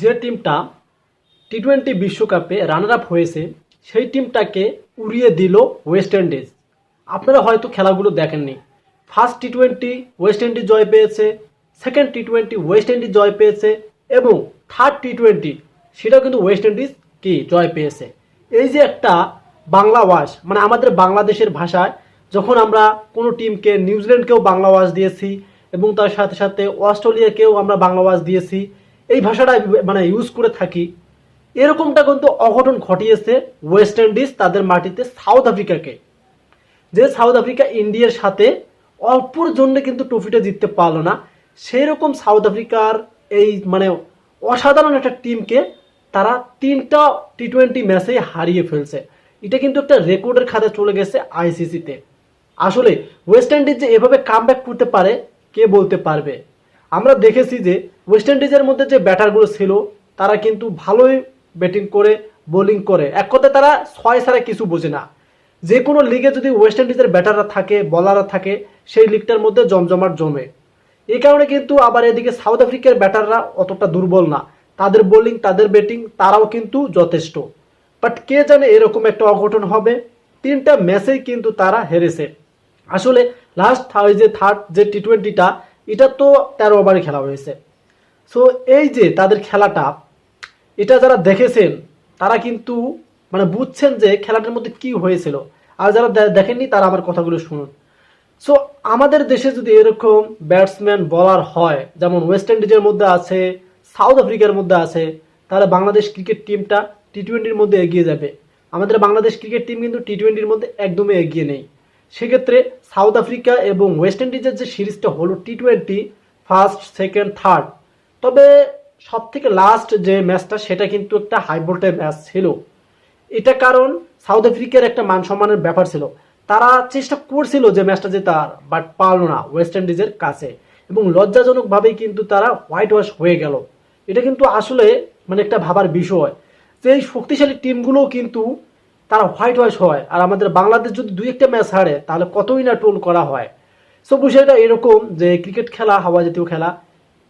যে টিমটা T twenty বিশ্বকাপে রানার আপ হয়েছে, সেই টিমটাকে উড়িয়ে দিল ওয়েস্ট ইন্ডিজ আপনারা হয়তো খেলাগুলো দেখেননি। First T twenty West Indies জয় পেয়েছে second T twenty West Indies জয় পেয়েছে, এবং থার্ড টি টোয়েন্টি সেটাও কিন্তু ওয়েস্ট ইন্ডিজ কি জয় পেয়েছে। এই যে একটা বাংলা ওয়াশ মানে আমাদের বাংলাদেশের ভাষায় যখন আমরা কোনো টিমকে, নিউজিল্যান্ডকেও বাংলা ওয়াশ দিয়েছি, এবং তার সাথে সাথে অস্ট্রেলিয়াকেও আমরা বাংলা ওয়াশ দিয়েছি এই ভাষাটা মানে ইউজ করে থাকি। এরকমটা কিন্তু অঘটন ঘটিয়েছে ওয়েস্ট ইন্ডিজ তাদের মাটিতে সাউথ আফ্রিকাকে যে সাউথ আফ্রিকা ইন্ডিয়ার সাথে অল্পর জন্য কিন্তু ট্রফিটা জিততে পারল না। সেই রকম সাউথ আফ্রিকার এই মানে অসাধারণ একটা টিমকে তারা তিনটা টি টোয়েন্টি ম্যাচে হারিয়ে ফেলছে। এটা কিন্তু একটা রেকর্ডের খাতে চলে গেছে আইসিসিতে আসলে ওয়েস্ট ইন্ডিজ যে এভাবে কাম করতে পারে, কে বলতে পারবে? আমরা দেখেছি যে ওয়েস্ট ইন্ডিজের মধ্যে যে ব্যাটারগুলো ছিল, তারা কিন্তু ভালোই ব্যাটিং করে বোলিং করে। এক কথায় তারা ছয় ছাড়া কিছু বোঝে না। যে কোনো লিগে যদি ওয়েস্ট ইন্ডিজের ব্যাটাররা থাকে বলাররা থাকে, সেই লিগটার মধ্যে জমজমাট জমে। এই কারণে কিন্তু আবার এদিকে সাউথ আফ্রিকার ব্যাটাররা অতটা দুর্বল না। তাদের বোলিং তাদের ব্যাটিং তারাও কিন্তু যথেষ্ট। বাট কে জানে এরকম একটা অঘটন হবে? তিনটা ম্যাচেই কিন্তু তারা হেরেছে। আসলে লাস্ট যে থার্ড যে টি টোয়েন্টিটা এটা তো তেরো ওভারে খেলা হয়েছে। সো এই যে তাদের খেলাটা, এটা যারা দেখেছেন, তারা কিন্তু মানে বুঝছেন যে খেলাটার মধ্যে কি হয়েছিল। আর যারা দেখেননি, তারা আমার কথাগুলো শুনুন। সো আমাদের দেশে যদি এরকম ব্যাটসম্যান বলার হয়, যেমন ওয়েস্ট ইন্ডিজের মধ্যে আছে সাউথ আফ্রিকার মধ্যে আছে, তাহলে বাংলাদেশ ক্রিকেট টিমটা টি টোয়েন্টির মধ্যে এগিয়ে যাবে। আমাদের বাংলাদেশ ক্রিকেট টিম কিন্তু টি টোয়েন্টির মধ্যে একদমই এগিয়ে নেই। সেক্ষেত্রে সাউথ আফ্রিকা এবং ওয়েস্ট ইন্ডিজের যে সিরিজটা হলো T twenty first second third তবে সব থেকে লাস্ট যে ম্যাচটা সেটা কিন্তু একটা হাই ম্যাচ ছিল। এটা কারণ সাউথ আফ্রিকার একটা মান সম্মানের ব্যাপার ছিল। তারা চেষ্টা করছিল যে ম্যাচটা জেতার বাট পারল না ওয়েস্ট ইন্ডিজের কাছে। এবং লজ্জাজনকভাবেই কিন্তু তারা হোয়াইট ওয়াশ হয়ে গেল। এটা কিন্তু আসলে মানে একটা ভাবার বিষয়। যে এই শক্তিশালী টিমগুলোও কিন্তু তারা হোয়াইট ওয়াশ হয়। আর আমাদের বাংলাদেশ যদি দুই একটা ম্যাচ হারে, তাহলে কতই না টোল করা হয়? সো বিষয়টা এরকম যে ক্রিকেট খেলা, হাওয়া জাতীয় খেলা,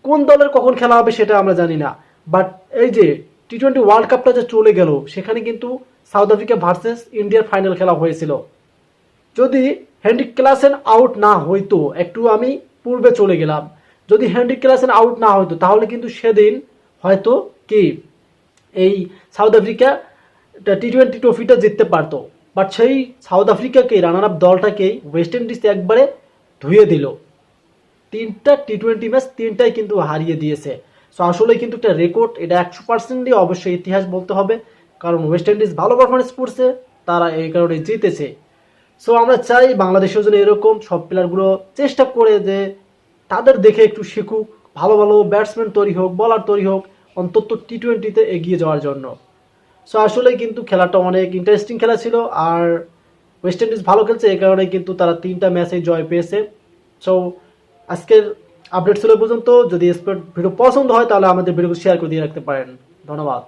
কোন দলের কখন খেলা হবে সেটা আমরা জানি না। বাট এই যে টি টোয়েন্টি ওয়ার্ল্ড কাপটা যে চলে গেল, সেখানে কিন্তু সাউথ আফ্রিকা ভার্সেস ইন্ডিয়ার ফাইনাল খেলা হয়েছিল। যদি হ্যান্ড্রিক ক্লাসেন আউট না হইতো, একটু আমি পূর্বে চলে গেলাম। যদি হ্যান্ড্রিক ক্লাসেন আউট না হইতো, তাহলে কিন্তু সেদিন হয়তো কি? এই সাউথ আফ্রিকা টি টোয়েন্টি ট্রফিটা জিততে পারতো। বাট সেই সাউথ আফ্রিকাকে রানার আপ দলটাকেই ওয়েস্ট ইন্ডিজ একবারে ধুয়ে দিল। তিনটা টি টোয়েন্টি ম্যাচ তিনটাই কিন্তু হারিয়ে দিয়েছে। সো আসলে কিন্তু একটা রেকর্ড এটা একশো পার্সেন্টই অবশ্যই ইতিহাস বলতে হবে। কারণ ওয়েস্ট ইন্ডিজ ভালো পারফরমেন্স করছে, তারা এই কারণে জিতেছে। সো আমরা চাই বাংলাদেশের জন্য এরকম সব প্লেয়ারগুলো চেষ্টা করে যে তাদের দেখে একটু শিখুক। ভালো ভালো ব্যাটসম্যান তৈরি হোক বলার তৈরি হোক, অন্তত টি টোয়েন্টিতে এগিয়ে যাওয়ার জন্য। সো আসলে কিন্তু খেলাটা অনেক ইন্টারেস্টিং খেলা ছিল আর ওয়েস্ট ইন্ডিজ ভালো খেলছে, এই কারণে কিন্তু তারা তিনটা ম্যাচে জয় পেয়েছে। সো আজকের আপডেট ছিল পর্যন্ত। যদি স্পোর্ট ভিডিও পছন্দ হয়, তাহলে আমাদের ভিডিও শেয়ার করে দিয়ে রাখতে পারেন। ধন্যবাদ।